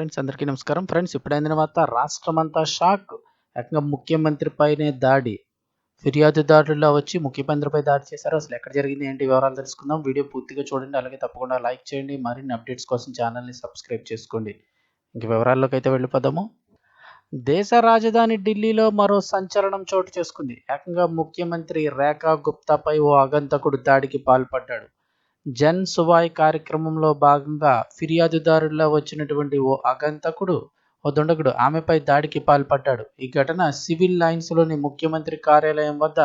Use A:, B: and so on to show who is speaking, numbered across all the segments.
A: Friends అందరికీ నమస్కారం. Friends ఇప్పుడైన తర్వాత రాష్ట్రమంతా షాక్. ఏకంగా ముఖ్యమంత్రి పైనే దాడి. ఫిర్యాదుదారుల్లో వచ్చి ముఖ్యమంత్రిపై దాడి చేశారు. అసలు ఎక్కడ జరిగింది ఏంటి వివరాలు తెలుసుకుందాం. వీడియో పూర్తిగా చూడండి. అలాగే తప్పకుండా లైక్ చేయండి. మరిన్ని అప్డేట్స్ కోసం ఛానల్ని సబ్స్క్రైబ్ చేసుకోండి. ఇంక వివరాల్లోకి అయితే వెళ్ళిపోదాము. దేశ రాజధాని ఢిల్లీలో మరో సంచలనం చోటు చేసుకుంది. ఏకంగా ముఖ్యమంత్రి రేఖా గుప్తాపై ఓ ఆగంతకుడు దాడికి పాల్పడ్డాడు. జన్ సువాయ్ కార్యక్రమంలో భాగంగా ఫిర్యాదుదారుల్లో వచ్చినటువంటి ఓ అగంతకుడు ఓ దుండగుడు ఆమెపై దాడికి పాల్పడ్డాడు. ఈ ఘటన సివిల్ లైన్స్లోని ముఖ్యమంత్రి కార్యాలయం వద్ద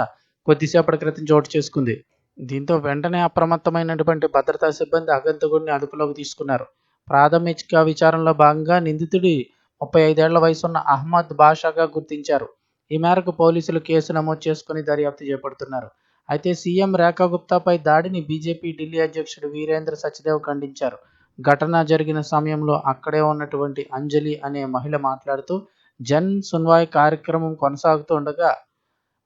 A: కొద్దిసేపటి క్రితం చోటు చేసుకుంది. దీంతో వెంటనే అప్రమత్తమైనటువంటి భద్రతా సిబ్బంది అగంతకుడిని అదుపులోకి తీసుకున్నారు. ప్రాథమిక విచారణలో భాగంగా నిందితుడి ముప్పై ఐదేళ్ళ వయసున్న అహ్మద్ బాషాగా గుర్తించారు. ఈ మేరకు పోలీసులు కేసు నమోదు చేసుకుని దర్యాప్తు చేపడుతున్నారు. అయితే సీఎం రేఖా గుప్తాపై దాడిని బీజేపీ ఢిల్లీ అధ్యక్షుడు వీరేంద్ర సచ్దేవ్ ఖండించారు. ఘటన జరిగిన సమయంలో అక్కడే ఉన్నటువంటి అంజలి అనే మహిళ మాట్లాడుతూ జన్ సున్వాయ్ కార్యక్రమం కొనసాగుతూ ఉండగా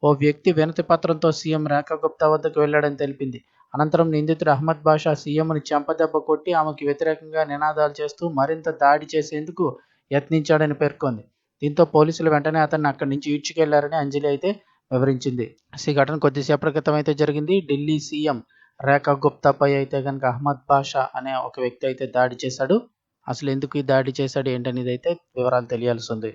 A: ఓ వ్యక్తి వినతి పత్రంతో సీఎం రేఖా గుప్తా వద్దకు వెళ్ళాడని తెలిపింది. అనంతరం నిందితుడు అహ్మద్ బాషా సీఎంను చెంపదెబ్బ కొట్టి ఆమెకు వ్యతిరేకంగా నినాదాలు చేస్తూ మరింత దాడి చేసేందుకు యత్నించాడని పేర్కొంది. దీంతో పోలీసులు వెంటనే అతన్ని అక్కడి నుంచి ఈడ్చుకెళ్ళారని అంజలి అయితే వివరించింది. ఈ ఘటన కొద్దిసేపటి క్రితం అయితే జరిగింది. ఢిల్లీ సీఎం రేఖా గుప్తాపై అయితే కనుక అహ్మద్ బాషా అనే ఒక వ్యక్తి అయితే దాడి చేశాడు. అసలు ఎందుకు ఈ దాడి చేశాడు ఏంటనేది అయితే వివరాలు తెలియాల్సి ఉంది.